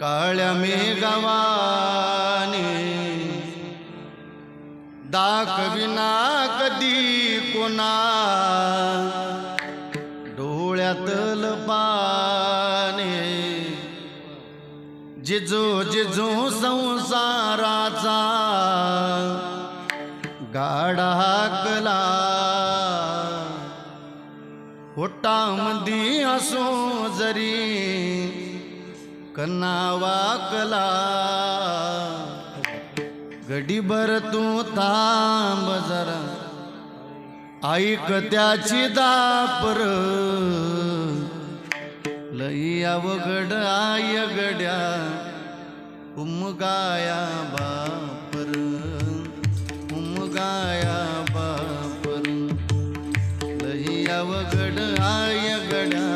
काळ्या मेघवाने दाखविना कधी कोणा. डोळ्यातल पाने जिजो जिजो संसाराचा गाडा कला. पोटामध्ये असो जरी कन्नावा कला गडीभर तू थांब जरा ऐक त्याची दापर. लई अवघड आय गड्या उमगाया बापर. उमगाया अवघड आय गडा